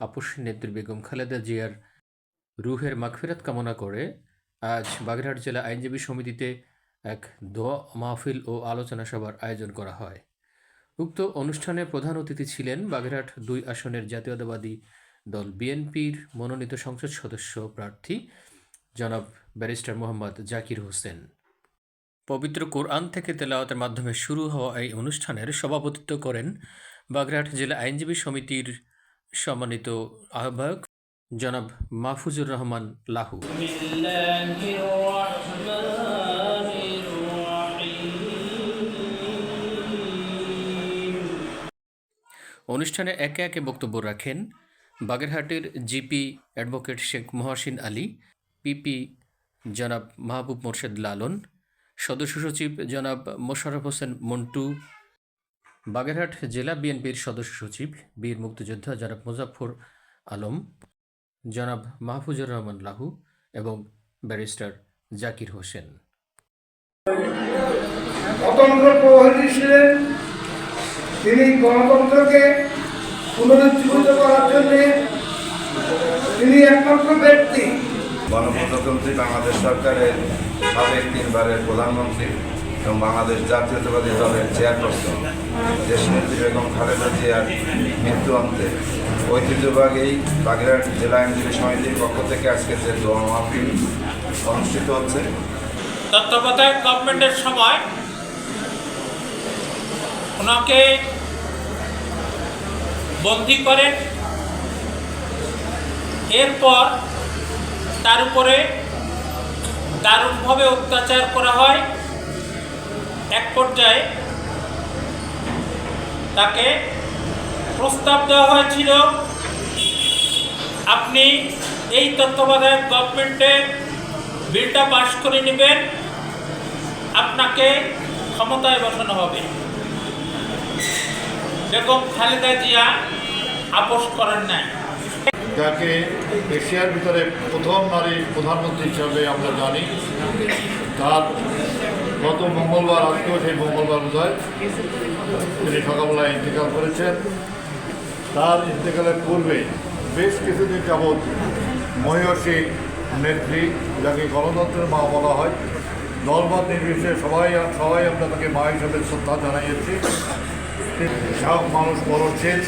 আপসী নেত্রী বেগম খালেদা জিয়ার রুহের মাগফিরাত কামনা করে আজ বাগেরহাট জেলা আইনজীবী সমিতিতে এক দোয়া মাহফিল ও আলোচনা সভার আয়োজন করা হয়। উক্ত অনুষ্ঠানে প্রধান অতিথি ছিলেন বাগেরহাট দুই আসনের জাতীয়তাবাদী দল বিএনপির মনোনীত সংসদ সদস্য প্রার্থী জনাব ব্যারিস্টার মোহাম্মদ জাকির হোসেন। পবিত্র কোরআন থেকে তেলাওয়াতের মাধ্যমে শুরু হওয়া এই অনুষ্ঠানের সভাপতিত্ব করেন বাগেরহাট জেলা আইনজীবী সমিতির সম্মানিত আহ্বায়ক জনাব মাহফুজুর রহমান লাহু। অনুষ্ঠানে একে একে বক্তব্য রাখেন বাগেরহাটের GP advocate Sheikh Mohsin Ali, PP জনাব মাহবুব মোর্শেদ লালন, সদস্য সচিব জনাব মোশারফ হোসেন মন্টু বাগেরহাট জেলা বিএনপির সদস্য সচিব বীর মুক্তিযোদ্ধা জনাব মুজাফর আলম জনাব মাহফুজুর রহমান লাহু এবং ব্যারিস্টার জাকির হোসেন। প্রহরী ছিলেন। তিনি গণতন্ত্রকে পুনরুজ্জীবিত করার জন্য তিনি একমাত্র ব্যক্তি। গণপ্রজাতন্ত্রী বাংলাদেশ সরকারের সাবেক তিনবারের প্রধানমন্ত্রী। এবং বাংলাদেশ জাতীয়তাবাদী দলের চেয়ারপারসন দেশনেত্রী বেগম খালেদা জিয়ার মৃত্যু অন্তে ঐতিহ্যবাহী বাগেরহাট জেলা আইনজীবী সমিতির পক্ষ থেকে আজকে যে দোয়া মাহফিল অনুষ্ঠিত হচ্ছে। তত্ত্বাবধায়ক গভর্নমেন্টের সময় ওনাকে বন্দি করেন। এরপর তার উপরে দারুণভাবে অত্যাচার করা হয়। এক পর্যায়ে তাকে প্রস্তাব দেওয়া হয়েছিল, আপনি এই তত্ত্বাবধায়ক গভর্নমেন্টের বিলটা পাশ করে নেবেন, আপনাকে ক্ষমতায় বসানো হবে। বেগম খালেদা জিয়া আপোষ করেন নাই। যাকে এশিয়ার ভিতরে প্রথম নারী প্রধানমন্ত্রী হিসাবে আমরা জানি, তার গত মঙ্গলবার, আজকেও সেই মঙ্গলবার বোধ হয় তিনি সকালবেলায় ইন্তেকাল করেছেন। তার ইন্তেকালের পূর্বে বেশ কিছুদিন যাবৎ মহিষী নেত্রী, যাকে গণতন্ত্রের মা বলা হয়, দলমত নির্বিশেষে সবাই সবাই আমরা তাকে মা হিসাবে শ্রদ্ধা জানাইয়েছি। সব মানুষ মরছেন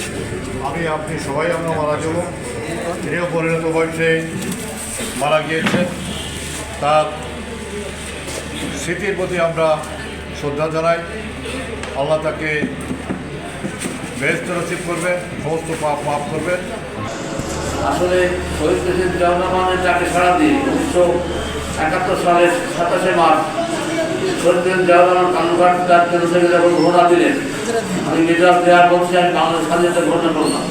আমি, আপনি সবাই আমরা মারা যাব। তিনিও পরিণত বয়সে মারা গিয়েছেন। তার স্মৃতির প্রতি আমরা শ্রদ্ধা জানাই। আল্লাহ তাকে বেস্ট রসিদ করবেন সমস্ত পাপ মাফ করবেন আসলে শহীদ প্রেসিডেন্ট রহমানের চাকরি ছাড়া দিয়ে উনিশশো একাত্তর সালের সাতাশে মার্চ শহীদ প্রেসিডেন্ট রহমান তার কেন্দ্র যখন ঘোষণা দিলেন, আমি নির্দেশ দেওয়ার বলছি আমি বাংলাদেশ স্বাধীনতা ঘোষণা করলাম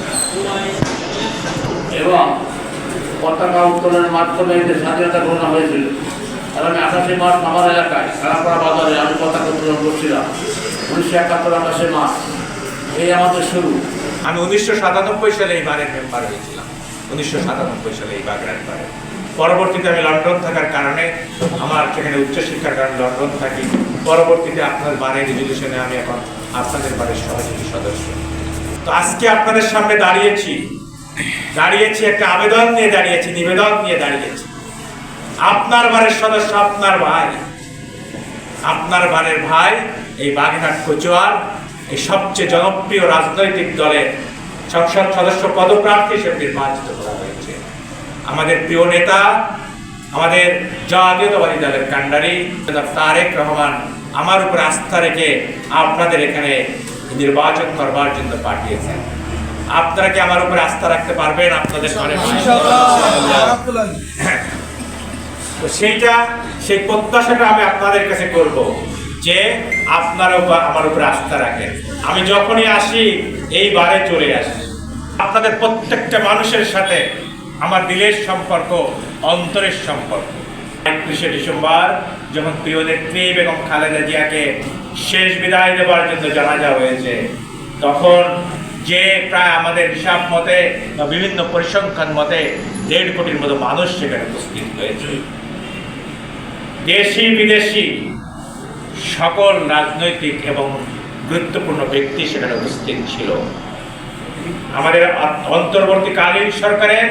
এবং পতাকা উত্তোলনের মাধ্যমে এদের স্বাধীনতা ঘোষণা হয়েছিল। আমি আঠাশে মার্চ আমার এলাকায় খেলাপাড়া বাজারে আমি পতাকা উত্তোলন করছিলাম। উনিশশো একাত্তর আঠাশে মার্চ, এই আমাদের শুরু। আমি উনিশশো সাতানব্বই সালে এই বারের মেম্বার হয়েছিলাম। উনিশশো সাতানব্বই সালে এই বাগেরহাট বারে। পরবর্তীতে আমি লন্ডন থাকার কারণে আমার সেখানে উচ্চশিক্ষার কারণে লন্ডন থাকি। পরবর্তীতে আপনার বারের রেজলিউশনে আমি এখন আপনাদের বারের সহযোগী সদস্য। তো আজকে আপনাদের সামনে দাঁড়িয়েছি। দাঁড়িয়েছি একটা আবেদন নিয়ে দাঁড়িয়েছি, নিবেদন নিয়ে দাঁড়িয়েছি। আপনার বারের সদস্য আপনার ভাই। আপনার বারের ভাই এই বাগেরহাট কচুয়ার এই সবচেয়ে জনপ্রিয় রাজনৈতিক দলের সংসদ সদস্য পদপ্রার্থী হিসেবে নির্বাচিত করা হয়েছে। আমাদের প্রিয় নেতা আমাদের জাতীয়তাবাদী দলের কাণ্ডারি তারেক রহমান আমার উপর আস্থা রেখে আপনাদের এখানে নির্বাচন করবার জন্য পাঠিয়েছেন। আপনারা কি আমার উপর আস্থা রাখতে পারবেন? আপনাদের তো সেইটা, সেই প্রত্যাশাটা আমি আপনাদের কাছে করব যে আপনারা আমার উপর আস্থা রাখেন। আমি যখনই আসি এই বারে চলে আসি। আপনাদের প্রত্যেকটা মানুষের সাথে আমার দিলের সম্পর্ক, অন্তরের সম্পর্ক। একত্রিশে ডিসেম্বর, যখন প্রিয় নেত্রী বেগম খালেদা জিয়াকে শেষ বিদায় দেওয়ার জন্য জানাজা হয়েছে, তখন যে প্রায় আমাদের হিসাব মতে বা বিভিন্ন পরিসংখ্যান মতে দেড় কোটির মতো মানুষ সেখানে উপস্থিত হয়েছে। দেশি, বিদেশি, সকল রাজনৈতিক এবং গুরুত্বপূর্ণ ব্যক্তি সেখানে উপস্থিত ছিল। আমাদের অন্তর্বর্তীকালীন সরকারের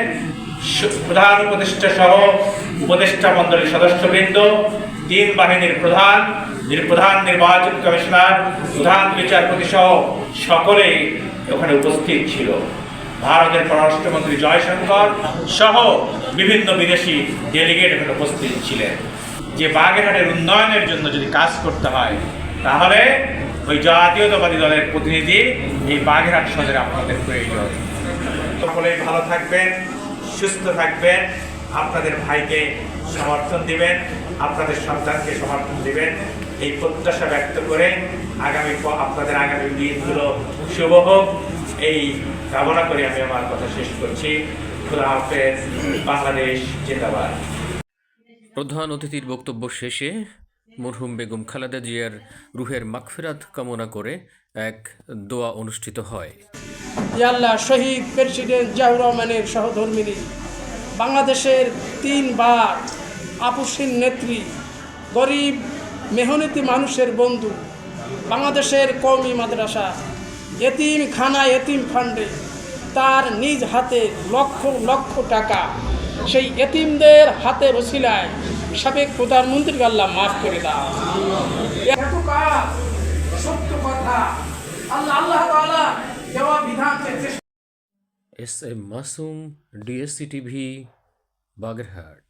প্রধান উপদেষ্টা সহ উপদেষ্টা মন্ডলীর সদস্যবৃন্দ, তিন বাহিনীর প্রধান প্রধান নির্বাচন কমিশনার, প্রধান বিচারপতি সহ সকলেই ওখানে উপস্থিত ছিল। ভারতের পররাষ্ট্রমন্ত্রী জয়শঙ্কর সহ বিভিন্ন বিদেশি ডেলিগেট এখানে উপস্থিত ছিলেন। যে বাগেরহাটের উন্নয়নের জন্য যদি কাজ করতে হয়, তাহলে ওই জাতীয়তাবাদী দলের প্রতিনিধি এই বাগেরহাট সদরে আপনাদের প্রয়োজন। সকলেই ভালো থাকবেন, সুস্থ থাকবেন, আপনাদের ভাইকে সমর্থন দিবেন, আপনাদের সন্তানকে সমর্থন দিবেন। এই প্রত্যাশা ব্যক্ত করে আগামী আপনাদের আগামী দিনগুলো শুভ হোক। এই কামনা করে আমি আমার কথা শেষ করছি। খোলা হাফেজ, বাংলাদেশ জিন্দাবাদ। প্রধান অতিথির বক্তব্য শেষে মরহুম বেগম খালেদা জিয়ার রুহের মাগফিরাত কামনা করে এক দোয়া অনুষ্ঠিত হয়। ইয়াল্লাহ শহীদ প্রেসিডেন্ট জিয়াউর রহমানের সহধর্মিনী, বাংলাদেশের তিনবার আপসীন নেত্রী, গরিব, মেহনতি মানুষের বন্ধু, বাংলাদেশের কওমি মাদ্রাসা এতিম খানা এতিম ফান্ডে তার নিজ হাতে লক্ষ লক্ষ টাকা সেই এতিমদের হাতে বসিলায় সাবেক প্রধানমন্ত্রীকে আল্লাহ মাফ করে দাও। এত কাজ সত্য কথা। আল্লাহ আল্লাহ তাআলা দেওয়া বিধানকে S M Masum DSC TV Bagerhat.